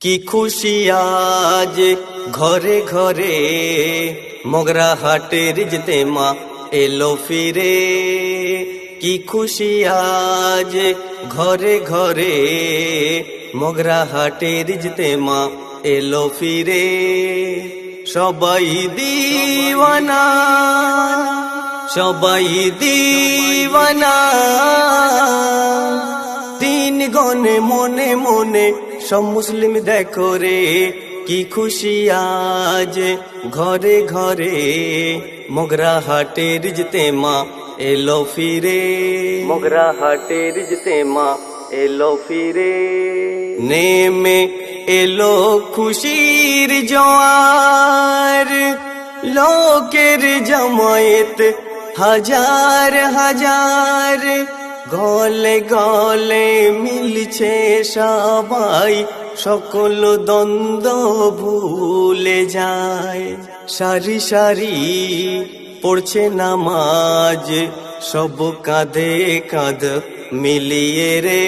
কি খুশি আজ ঘরে ঘরে মগরা হাটের যেতে মা এলো ফিরে। কি খুশি আজ ঘরে ঘরে মগরা হাটের যেতে মা এলো ফিরে। সবাই দিওয়ানা সবাই দিওয়ানা। তিন গনে মনে মনে সব মুসলিম দেখো রে কি খুশি আজ। ঘরে ঘরে মগরা হাটের যেতে মা এলো ফিরে। মগরা হাটের যেতে মা এলো ফিরে। নেমে এলো খুশির জোয়ার। লোকের জমায়েত হাজার হাজার। গলে গলে মিলছে সবাই, সকল দ্বন্দ্ব ভুলে যায়। সারি সারি পড়ছে নামাজ, সব কাঁধে কাঁধ মিলিয়ে রে।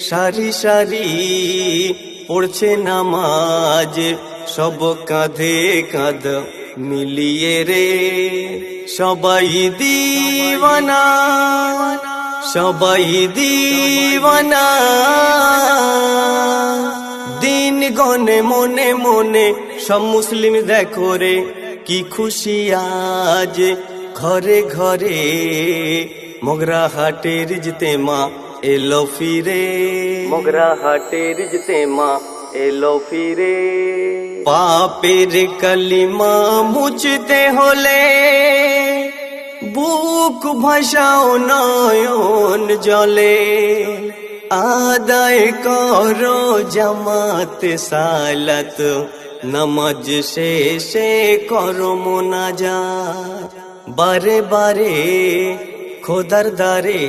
সারি সারি পড়ছে নামাজ, সব কাঁধে কাঁধ মিলিয়ে রে। সবাই দিওয়ানা। সবাই দিওয়ানা। দিন গনে মনে মনে সব মুসলিম দেখো রে কি খুশি আজ। ঘরে ঘরে মগরা হাটের যেতে মা এলো ফিরে। মগরা হাটের যেতে মা এলো ফিরে। পাপের কালিমা মুছতে হলে বুক ভাষাও নয়ন জলে। আদায় করো জামাত সালাত, নামাজ শেষে করো মোনাজা বারে বারে খোদার দারে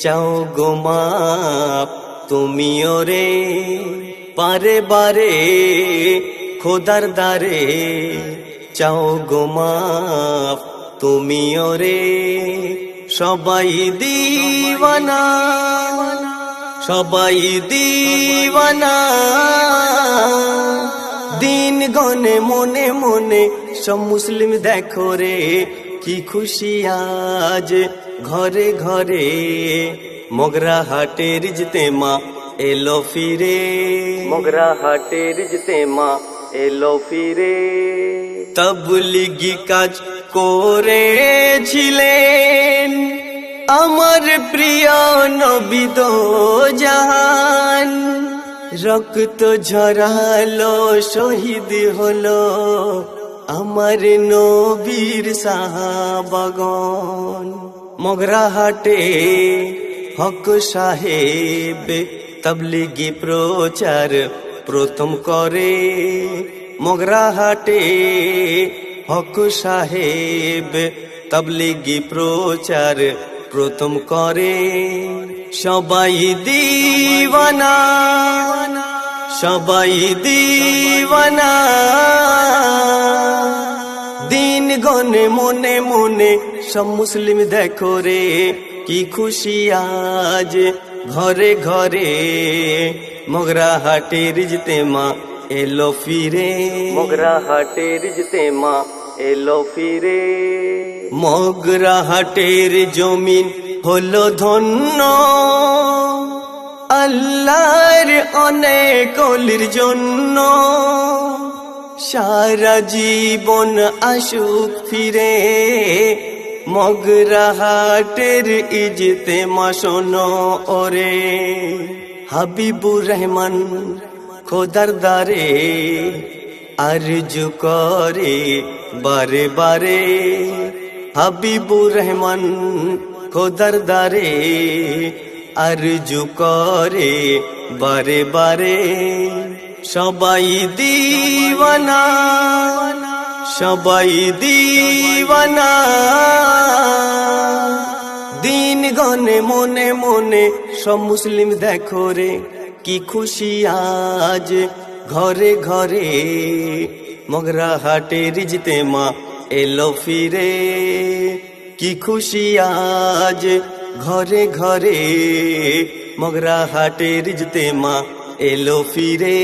চাও গো মাপ, তুমিও রে। বারে বারে খোদার দারে চাও গো মাপ তুমিও রে সবাই দিওয়ানা সবাই দিওয়ানা। দিন গনে মনে মনে সব মুসলিম দেখো রে কি খুশি আজ ঘরে ঘরে। মগরা হাটের যেতে মা এলো ফিরে। মগরা হাটের যেতে মা এলো ফিরে। তবলিগি কাজ করেছিলেন। আমার প্রিয় নবিদ জাহান। রক্ত ঝরালো, শহীদ হলো আমার নবীর সাহাবাগন মগরা হাটে হক সাহেব তবলিগি প্রচার প্রথম করে। মগরা হাটে হক সাহেব, তবলিগি প্রচার প্রথম করে। সবাই দিওয়ানা সবাই দিওয়ানা। দিন গনে মনে মনে সব মুসলিম দেখো রে, কি খুশি আজ ঘরে ঘরে। মগরা হাটের যেতে মা এলো ফিরে। মগরা হাটের যেতে মা এলো ফিরে। মগরা হাটের জমিন হলো ধন্য। আল্লাহর অনেক অলির জন্য। সারা জীবন আসুক ফিরে। মগরা হাটের ইজতে মাসনো ওরে। হাবিবুর রহমান খোদার দারে আরজু করে বারে বারে। হাবিবুর রহমান খোদার দারে আরজু করে বারে বারে। সবাই দিওয়ানা সবাই দিওয়ানা। দিন গনে মনে মনে সব মুসলিম দেখো রে, কি খুশি আজ। ঘরে ঘরে মগরা হাটের যেতে মা এলো ফিরে। কি খুশি আজ ঘরে ঘরে মগরা হাটের যেতে মা এলো ফিরে।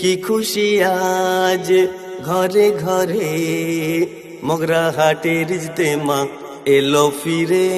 কি খুশি আজ ঘরে ঘরে মগরা হাটের ইজতেমা এলো ফিরে।